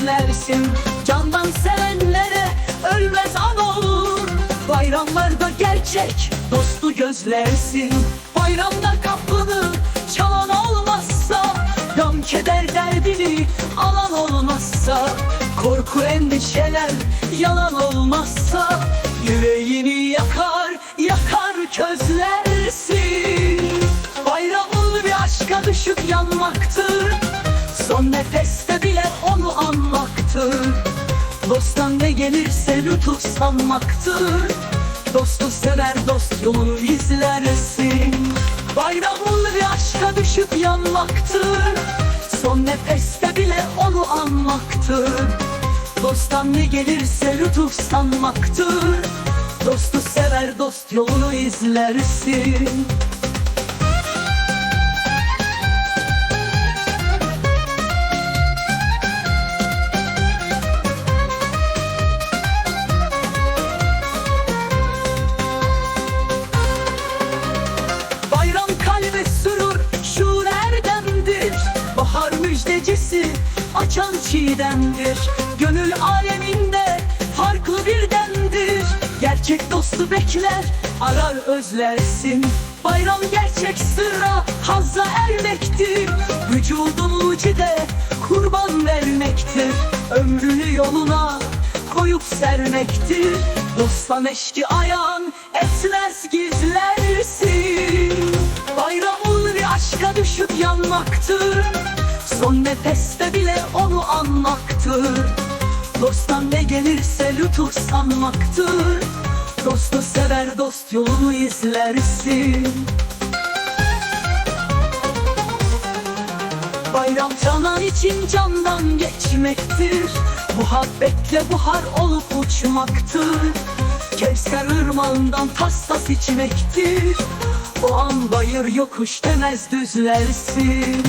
özlersin Candan sevenlere ölmez an olur. Bayramlarda gerçek dostu gözlersin. Bayramda kapını çalan olmazsa Gam keder derdini alan olmazsa Korku endişeler yalan olmazsa Yüreğini yakar yakar közlersin. Bayramın bir aşka düşüp yanmaktır. Son nefeste bile onu anmaktır Dosttan ne gelirse lütuf sanmaktır Dostu sever dost yolunu izlersin. Bayramın bir aşka düşüp yanmaktır Son nefeste bile onu anmaktır Dosttan ne gelirse lütuf sanmaktır Dostu sever dost yolunu izlersin açan çiğdemdir Gönül aleminde farklı bir demdir Gerçek dostu bekler arar özlersin. Bayram gerçek sırra hazza ermektir. Vücudun mucide kurban vermektir. Ömrünü yoluna koyup sermektir. Dosttan eşki ayağın etmez gizlersin. Bayramın bir aşka düşüp yanmaktır Son nefeste bile onu anmaktır Dosttan ne gelirse lütuf sanmaktır. Dostu sever dost yolunu izlersin. Bayram canan için candan geçmektir. Muhabbetle buhar olup uçmaktır. Kevser ırmağından tas tas içmektir. O an bayır yokuş demez düzlersin